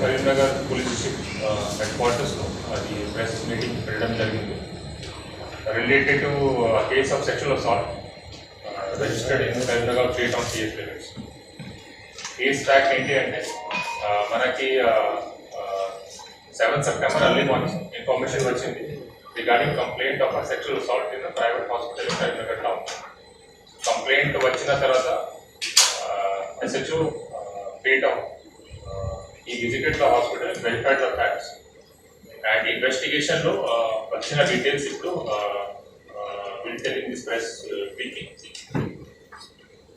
Karimnagar police district head క్వార్టర్స్లో అది press meeting పెట్టడం జరిగింది. Related to case of sexual assault registered in Karimnagar three of CS limits case fact ఏంటి అంటే మనకి seven September early morning information వచ్చింది regarding complaint of sexual assault in private hospital in Karimnagar town complaint వచ్చిన తర్వాత SHO Peth of visited the hospital verified the facts and investigation లో ఆ, వచ్చిన details ఇప్పుడు will telling this press speaking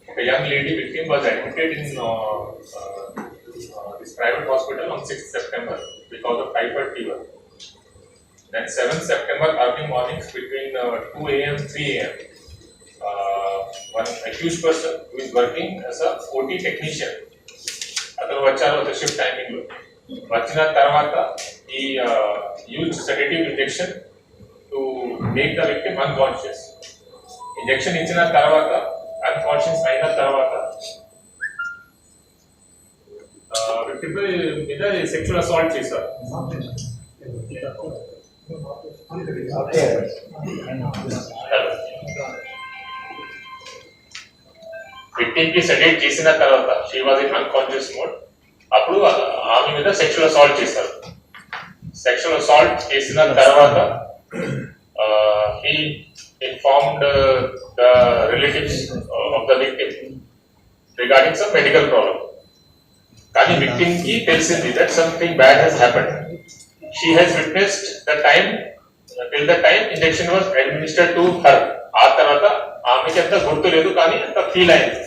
ఒక young lady victim was admitted in this private hospital on sixth September because of typhoid fever then seventh September early mornings between two AM three AM one accused person who is working as a OT technician అతను వచ్చారు ఒక shift timing వచ్చిన తర్వాత ఈ use sedative injection to make the victim unconscious injection ఇచ్చిన తర్వాత unconscious అయిన తర్వాత విక్టిమ్ మీద సెక్షువల్ అసాల్ట్ చేశారు. విక్టిమ్కి సెడేట్ చేసిన తర్వాత she was in unconscious mode అప్పుడు ఆమె మీద సెక్షువల్ అసాల్ట్ చేశారు. సెక్షువల్ అసాల్ట్ చేసిన తర్వాత he informed the relatives of the victim regarding some medical problem కానీ విక్టిమ్కి తెలిసింది that something bad has happened she has witnessed the time till the time injection was administered to her ఆ తర్వాత ఆమెకి అంత గుర్తు లేదు కానీ అంత ఫీల్ అయింది.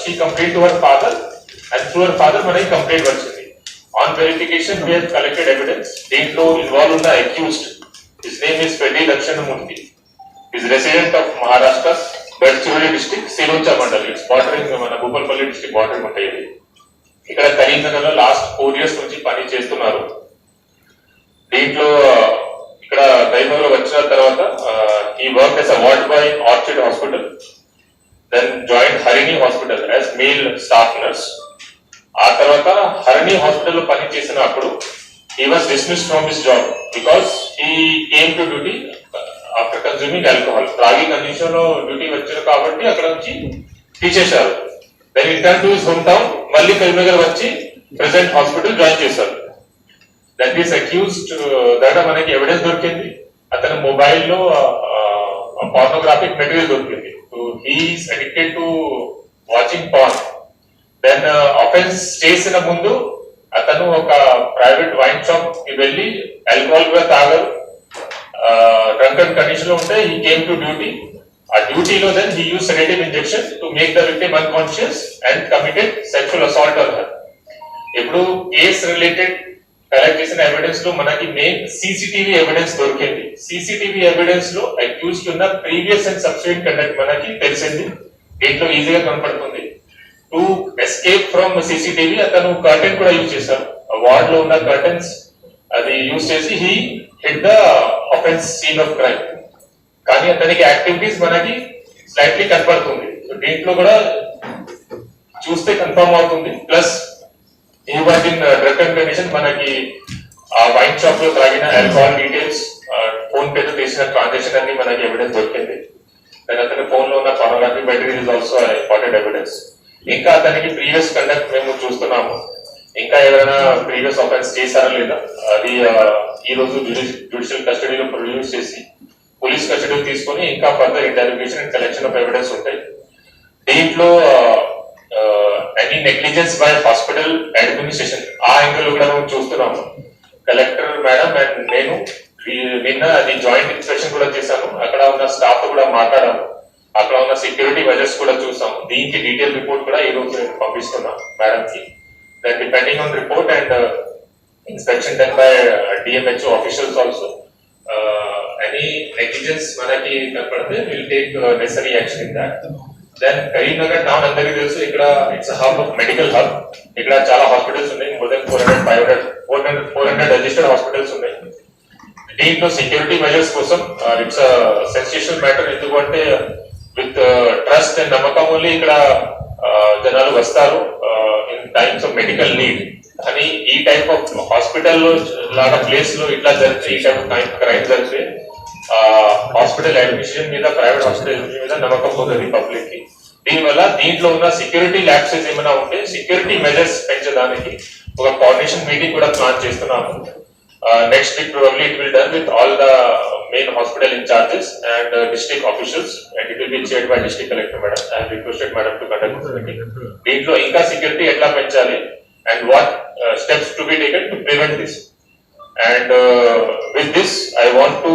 She complete to her father and through her father మనకి కంప్లైంట్ వచ్చింది on verification we collected evidence దీంట్లో ఇన్వాల్వ్ ఉన్న accused his name is Peddi Dakshinamurthy is resident of Maharashtra Gadchiroli district Sironcha mandal it's bordering మన Bhupalpally district bordering ఉంటాయి ఇక్కడ కరీంనగర్లో last four years నుంచి పని చేస్తున్నారు. దీంట్లో ఇక్కడ దైవంలో వచ్చిన తర్వాత ఈ work as a ward boy Orchid hospital then joined Harini hospital as male staff nurse ఆ తర్వాత హరణి హాస్పిటల్ పని చేసిన చేసినప్పుడు he was dismiss from his job because ఈ ఏం to duty after consuming alcohol త్రాగి కండిషన్లో డ్యూటీ వచ్చారు కాబట్టి అక్కడ నుంచి తీసేశారు. Then return to his home town మళ్ళీ కరీంనగర్ వచ్చి ప్రెసెంట్ హాస్పిటల్ జాయిన్ చేశారు. దట్ ఈస్ అక్యూజ్డ్ దట్ మనకి ఎవిడెన్స్ దొరికింది. అతని మొబైల్లో పార్నోగ్రాఫిక్ మెటీరియల్ దొరికింది. He is addicted to watching porn then offence చేసిన ముందు. అతను ఒక ప్రైవేట్ వైన్ షాప్కి వెళ్ళి ఆల్కహాల్ కూడా తాగరు. డ్రంకన్ కండిషన్లో ఉంటే ఈ కేమ్ టు డ్యూటీ ఆ డ్యూటీలో then he use sedative injection to make the victim unconscious and committed sexual assault on her ఇప్పుడు కేస్ రిలేటెడ్ కలెక్ట్ చేసిన ఎవిడెన్స్లో మనకి మెయిన్ సీసీటీవీ ఎవిడెన్స్ దొరికింది. సీసీటీవీ ఎవిడెన్స్లో అక్యూజ్ ఉన్న ప్రీవియస్ అండ్ సబ్సిడెంట్ కండక్ట్ మనకి తెలిసింది. దీంట్లో ఈజీగా కనపడుతుంది. టు ఎస్కేప్ ఫ్రమ్ సీసీటీవీ అతను కర్టెన్ కూడా యూజ్ చేశారు వార్డ్లో ఉన్న కర్టెన్స్ అది యూజ్ చేసి he hit the offence scene of crime కానీ అతనికి యాక్టివిటీస్ మనకి స్లైట్లీ కనపడుతుంది. దీంట్లో కూడా చూస్తే కన్ఫర్మ్ అవుతుంది. ప్లస్ ఈ వాజ్ ఇన్ డ్రగ్ కండిషన్ మనకి ఆ వైన్ షాప్లో తాగిన ఆల్కహాల్ డీటెయిల్స్ ఫోన్ పే తో చేసిన ట్రాన్సాక్షన్ అన్ని మనకి ఎవిడెన్స్ దొరికింది. దాని అతని ఫోన్లో ఉన్న photography material is also important evidence ఇంకా అతనికి ప్రీవియస్ కండక్ట్ మేము చూస్తున్నాము. ఇంకా ఎవరైనా ప్రీవియస్ ఆఫెన్స్ చేశారా లేదా? అది ఈ రోజు జ్యుడిషియల్ కస్టడీలో ప్రొడ్యూస్ చేసి పోలీస్ కస్టడీలో తీసుకొని ఇంకా further interrogation and collection of evidence ఉంటాయి. దీంట్లో any negligence by hospital administration ఆ యాంగిల్ కూడా మేము చూస్తున్నాము. కలెక్టర్ మేడం అండ్ నేను నిన్న అది జాయింట్ ఇన్స్పెక్షన్ కూడా చేశాను అక్కడ ఉన్న స్టాఫ్ కూడా మాట్లాడాము. అక్కడ ఉన్న సెక్యూరిటీ మెజర్స్ కూడా చూసాం దీనికి డీటెయిల్ రిపోర్ట్ కూడా ఈ రోజు నేను పంపిస్తున్నా మేడం కి then depending on report and inspection done by DMHO officials also any negligence మనకి కనపడితే will take necessary action in that then Karimnagar town అందరికీ తెలుసు ఇక్కడ it's hub of medical hub ఇక్కడ చాలా హాస్పిటల్స్ ఉన్నాయి. More than four hundred five hundred four hundred four hundred registered hospitals ఉన్నాయి. దీంట్లో సెక్యూరిటీ మెజర్స్ కోసం ఇట్స్ సెన్సేషనల్ మ్యాటర్ ఎందుకంటే విత్ uh, ట్రస్ట్ అండ్ నమ్మకం ఓన్లీ ఇక్కడ జనాలు వస్తారు in times of medical need కానీ ఈ టైప్ ఆఫ్ హాస్పిటల్ లాగా ప్లేస్లో ఇట్లా జరిగితే ఈ టైప్ ఆఫ్ క్రైమ్ జరిగితే హాస్పిటల్ అడ్మిషన్ మీద ప్రైవేట్ హాస్పిటల్ మీద నమ్మకం పోతుంది పబ్లిక్కి. దీనివల్ల దీంట్లో ఉన్న సెక్యూరిటీ ల్యాప్సెస్ ఏమైనా ఉంటే సెక్యూరిటీ మెజర్స్ పెంచడానికి ఒక కోఆర్డినేషన్ మీటింగ్ కూడా ప్లాన్ చేస్తున్నాము. Next week probably it will done with all the main hospital incharges and district officials and it will be chaired by district collector madam I requested madam to conduct meeting దీంట్లో ఇంకా security ఎట్లా పెంచాలి and what steps to be taken to prevent this And uh, with this, I want to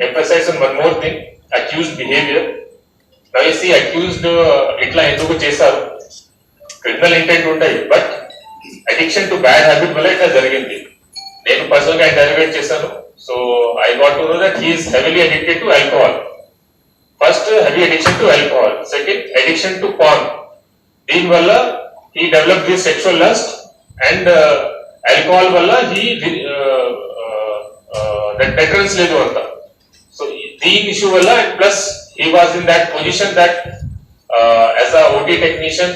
emphasize on one more thing, accused behavior. Now you see accused uh, ఇట్లా ఎందుకు చేశారు? Criminal intent ఉంటాయి but addiction to bad habit వల్ల ఇట్లా జరిగింది. నేను పర్సనల్గా ఇంటర్వ్యూట్ చేశాను. so I got to know that he is heavily addicted to alcohol first heavy addiction to alcohol second addiction to paan దీని వల్ల he develop this sexual lust and alcohol uh, వల్ల he deterrence లేదు అంత so దీని issue వల్ల and plus he was in that position that as a OT technician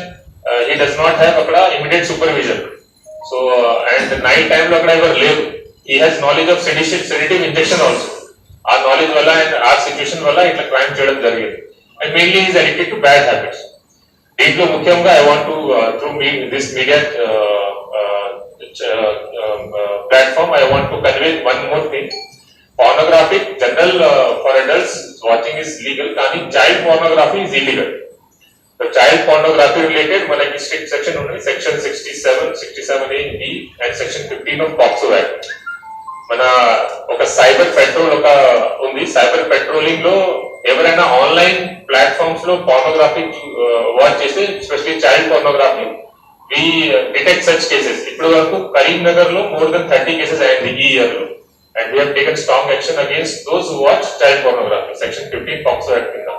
he does not have అక్కడ immediate supervision so and night టైంలో అక్కడ ఎవరు లేరు He has knowledge of sedition seditive injection also ఆ knowledge వల్ల and ఆ situation వల్ల ఇట్లా క్రైమ్ చేయడం జరిగింది and mainly is addicted to bad habits దీంట్లో ముఖ్యంగా I want to through me this media platform I want to convey one more thing pornographic general for adults watching is legal కానీ child pornography is illegal child pornography related మనకి strict section ఉన్నాయి section sixty seven sixty seven A B and section fifteen of POCSO act మన ఒక cyber patrol ఒక ఉంది. Cyber పెట్రోలింగ్లో ఎవరైనా online ప్లాట్ఫామ్స్లో పార్నోగ్రఫీ వాచ్ చేస్తే specially child pornography we detect such cases. ఇప్పటి వరకు కరీంనగర్లో మోర్ దెన్ థర్టీ కేసెస్ అయింది ఈ ఇయర్లో. And we taken strong action against those watch child pornography section fifteen POCSO act కింద.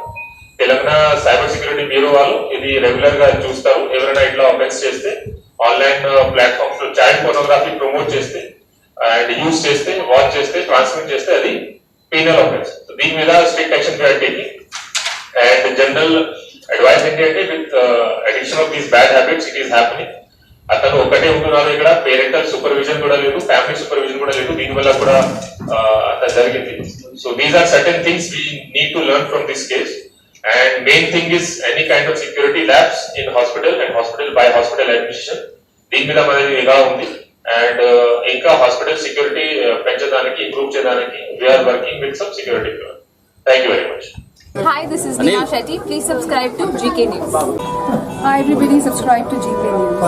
తెలంగాణ సైబర్ సెక్యూరిటీ బ్యూరో వాళ్ళు ఇది రెగ్యులర్గా చూస్తారు. ఎవరైనా ఇట్లా అఫెన్స్ చేస్తే ఆన్లైన్ ప్లాట్ఫామ్స్లో చైల్డ్ ఫోటోగ్రఫీ ప్రమోట్ చేస్తే అండ్ యూజ్ చేస్తే వాచ్ చేస్తే ట్రాన్స్మిట్ చేస్తే అది పీనల్ అఫెన్స్ దీని మీద strict action taking and general advice ఏంటి అంటే with addiction of these bad habits it is happening అతను ఒకటే ఉంటున్నారు ఇక్కడ పేరెంటల్ సూపర్విజన్ కూడా లేదు ఫ్యామిలీ సూపర్విజన్ కూడా లేదు. దీని వల్ల కూడా uh, అంత జరిగింది. So these are certain things we need to learn from this case and main thing is any kind of security labs in hospital and hospital by hospital administration దీని మీద మనది నిఘా ఉంది? అండ్ ఇంకా హాస్పిటల్ సెక్యూరిటీ పెంచడానికి improve చేయడానికి we are working with some security thank you very much Hi, this is Neha Shetty. Please subscribe to GK News. Hi everybody, subscribe to GK News.